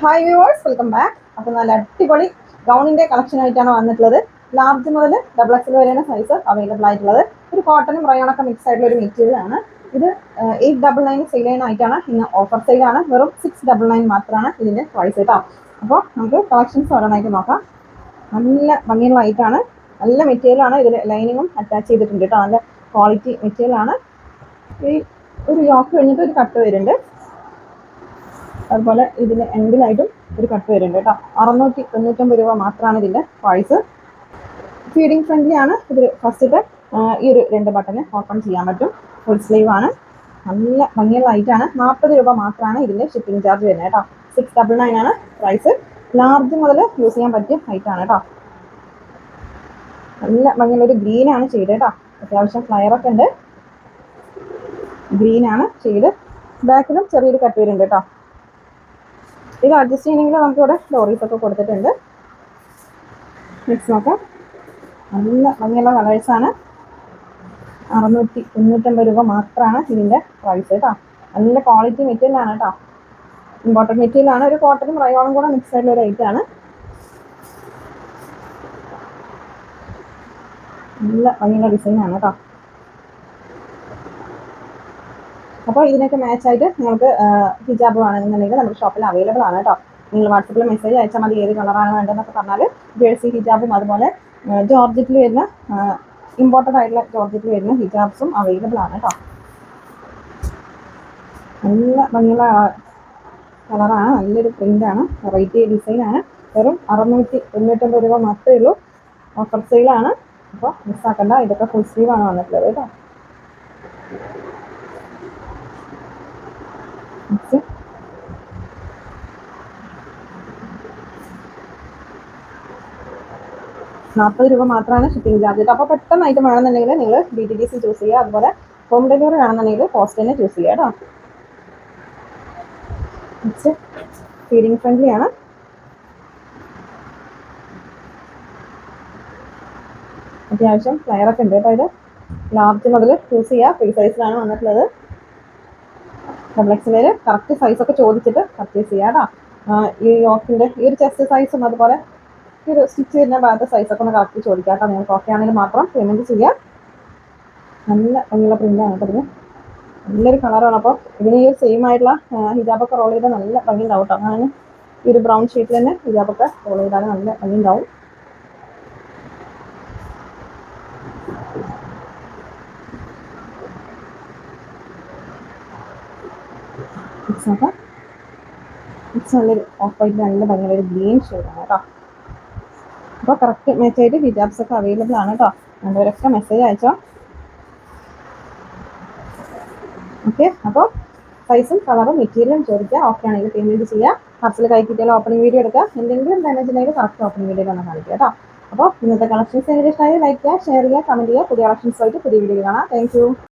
Hi viewers welcome back അപ്പോൾ നല്ല അടിപൊളി ഗൗണിന്റെ കളക്ഷൻ ആയിട്ടാണ് വന്നിട്ടുള്ളത്. ലാർജ് മുതൽ ഡബിൾ എക്സൽ വരെയാണ് സൈസ് അവൈലബിൾ ആയിട്ടുള്ളത്. ഒരു കോട്ടണും റയോണൊക്കെ മിക്സ് ആയിട്ടുള്ള ഒരു മെറ്റീരിയൽ ആണ്. ഇത് എയ്റ്റ് ഡബിൾ നയൻ സെയിൽ ആയിട്ടാണ് ഇന്ന് ഓഫർ സെയിലാണ് വെറും സിക്സ് ഡബിൾ നയൻ മാത്രമാണ് ഇതിന്റെ പ്രൈസ് കേട്ടോ. അപ്പോൾ നമുക്ക് കളക്ഷൻസ് ഓരോന്നായിട്ട് നോക്കാം. നല്ല ഭംഗിയുള്ള ആയിട്ടാണ് നല്ല മെറ്റീരിയൽ ആണ്. ഇതിൽ ലൈനിങ്ങും അറ്റാച്ച് ചെയ്തിട്ടുണ്ട് കേട്ടോ. നല്ല ക്വാളിറ്റി മെറ്റീരിയൽ ആണ്. ഈ ഒരു യോക്ക് കഴിഞ്ഞിട്ട് ഒരു കട്ട് വരുന്നുണ്ട്. അതുപോലെ ഇതിന് എൻഡിലായിട്ടും ഒരു കട്ട് വരുന്നുണ്ട് കേട്ടോ. അറുന്നൂറ്റി തൊണ്ണൂറ്റൊമ്പത് രൂപ മാത്രമാണ് ഇതിന്റെ പ്രൈസ് ഫീഡിങ് ഫ്രണ്ട്ലി ആണ്. ഇതിൽ ഫസ്റ്റത്തെ ഈ ഒരു രണ്ട് ബട്ടന് ഓപ്പൺ ചെയ്യാൻ പറ്റും. ഫുൾ സ്ലീവ് ആണ്. നല്ല ഭംഗിയുള്ള ആയിട്ടാണ് നാൽപ്പത് രൂപ മാത്രമാണ് ഇതിന്റെ ഷിപ്പിംഗ് ചാർജ് വരുന്നത് കേട്ടോ. സിക്സ് ഡബിൾ നയൻ ആണ് പ്രൈസ് ലാർജ് മുതൽ യൂസ് ചെയ്യാൻ പറ്റിയ ഐറ്റം ആണ് കേട്ടോ. നല്ല ഭംഗിയുള്ള ഒരു ഗ്രീൻ ആണ് ചെയ്ത് കേട്ടോ. അത്യാവശ്യം ഫ്ലയറൊക്കെ ഉണ്ട്. ഗ്രീൻ ആണ് ചെയ്ത് ബാക്കിലും ചെറിയൊരു കട്ട് വരുന്നുണ്ട് കേട്ടോ. ഇത് അഡ്ജസ്റ്റ് ചെയ്യണമെങ്കിൽ നമുക്ക് ഇവിടെ ഡോറീസ് ഒക്കെ കൊടുത്തിട്ടുണ്ട്. മിക്സ് നോക്കാം. നല്ല ഭംഗിയുള്ള കളേഴ്സാണ് അറുന്നൂറ്റി തൊണ്ണൂറ്റമ്പത് രൂപ മാത്രമാണ് ഇതിന്റെ പ്രൈസ് കേട്ടോ. നല്ല ക്വാളിറ്റി മെറ്റീരിയലാണ് കേട്ടോ. ഇമ്പോർട്ടന്റ് മെറ്റീരിയലാണ് ഒരു കോട്ടനും റയോണും കൂടെ മിക്സ് ആയിട്ടുള്ള ഒരു ഐറ്റം ആണ്. നല്ല ഭംഗിയുള്ള ഡിസൈനാണ് കേട്ടോ. അപ്പോൾ ഇതിനൊക്കെ മാച്ച് ആയിട്ട് നിങ്ങൾക്ക് ഹിജാബ് വേണമെന്നുണ്ടെങ്കിൽ നമ്മുടെ ഷോപ്പിൽ അവൈലബിൾ ആണ് കേട്ടോ നിങ്ങൾ വാട്സപ്പിൽ മെസ്സേജ് അയച്ചാൽ മതി ഏത് കളറാണ് വേണ്ടതെന്നൊക്കെ പറഞ്ഞാൽ ജേഴ്സി ഹിജാബും അതുപോലെ ജോർജറ്റിൽ വരുന്ന ഇമ്പോർട്ടന്റ് ആയിട്ടുള്ള ജോർജറ്റിൽ വരുന്ന ഹിജാബ്സും അവൈലബിൾ ആണ് കേട്ടോ നല്ല ഭംഗിയുള്ള കളറാണ് നല്ലൊരു പ്രിന്റാണ് വെറൈറ്റി ഡിസൈനാണ് വെറും അറുന്നൂറ്റി തൊണ്ണൂറ്റൊമ്പത് രൂപ മാത്രമേ ഉള്ളൂ. ഓഫർ സെയിലാണ് അപ്പോൾ മിസ്സാക്കണ്ട ഇതൊക്കെ ഫുൾ സ്ലീവാണ് വന്നിട്ടുള്ളത് കേട്ടോ നാൽപ്പത് രൂപ മാത്രമാണ് ഷിപ്പിംഗ് ചാർജ് അപ്പോൾ പെട്ടെന്നായിട്ട് വേണമെന്നുണ്ടെങ്കിൽ നിങ്ങൾ D T D C choose ചെയ്യുക. അതുപോലെ ഹോം ഡെലിവറി വേണമെന്നുണ്ടെങ്കിൽ പോസ്റ്റ് തന്നെ ചൂസ് ചെയ്യുക കേട്ടോ. ഫീഡിങ് ഫ്രണ്ട്ലി ആണ്. അത്യാവശ്യം ഫ്ലയറൊക്കെ ഉണ്ട് കേട്ടോ ഇത്. ലാർജ് മുതൽ ചൂസ് ചെയ്യുക. ഫ്രീ സൈസിലാണ് വന്നിട്ടുള്ളത്. ഡബിൾ എക്സിലേൽ കറക്റ്റ് സൈസൊക്കെ ചോദിച്ചിട്ട് പർച്ചേസ് ചെയ്യാം കേട്ടോ ഈ യോക്കിന്റെ ഈ ഒരു ചെസ്റ്റ് സൈസും അതുപോലെ ഈ ഒരു സ്റ്റിച്ച് വരുന്ന ഭാഗത്തെ സൈസൊക്കെ ഒന്ന് കറക്റ്റ് ചോദിക്കാം കേട്ടോ നിങ്ങൾക്ക് ഓക്കെ ആണെങ്കിൽ മാത്രം പേയ്മെന്റ് ചെയ്യാം. നല്ല ഭംഗിയുള്ള പ്രിന്റാണ് കേട്ടോ ഇതിന് നല്ലൊരു കളറാണ് അപ്പോൾ ഇതിന് ഈ ഒരു സെയിം ആയിട്ടുള്ള ഹിജാബൊക്കെ റോൾ ചെയ്താൽ നല്ല ഭംഗി ഉണ്ടാവും കേട്ടോ അങ്ങനെ ഈ ഒരു ബ്രൗൺ ഷീറ്റിൽ തന്നെ ഹിജാബൊക്കെ റോൾ ചെയ്താൽ നല്ല ഭംഗി ഉണ്ടാവും മിക്സ് നോക്കാം മിക്സ് നല്ലൊരു ഓഫ് വൈറ്റ് നല്ല ഭയങ്കര ഒരു ഗ്രീൻ ഷെയ്ഡാണ് കേട്ടോ. അപ്പോൾ കറക്റ്റ് മെസ്സേജ് ഹിജാബ്സ് ഒക്കെ അവൈലബിൾ ആണ് കേട്ടോ. രണ്ടുപേരൊക്കെ മെസ്സേജ് അയച്ചോ? ഓക്കെ അപ്പോൾ സൈസും കളറും മെറ്റീരിയലും ചോദിക്കുക ഓക്കെ ആണെങ്കിൽ പേയ്മെന്റ് ചെയ്യുക പാർസൽ കൈ കിട്ടിയാലും ഓപ്പണിംഗ് വീഡിയോ എടുക്കുക എന്തെങ്കിലും ഡാമേജ് ഉണ്ടെങ്കിൽ കറക്റ്റ് ഓപ്പണിംഗ് വീഡിയോ തന്നെ കാണിക്കുക കേട്ടോ. അപ്പോൾ ഇന്നത്തെ കളക്ഷൻസ് ഏകദേശം ലൈക്ക് ചെയ്യുക ഷെയർ ചെയ്യുക കമന്റ് ചെയ്യുക. പുതിയ കളക്ഷൻസ് ആയിട്ട് പുതിയ വീഡിയോ കാണാം. താങ്ക്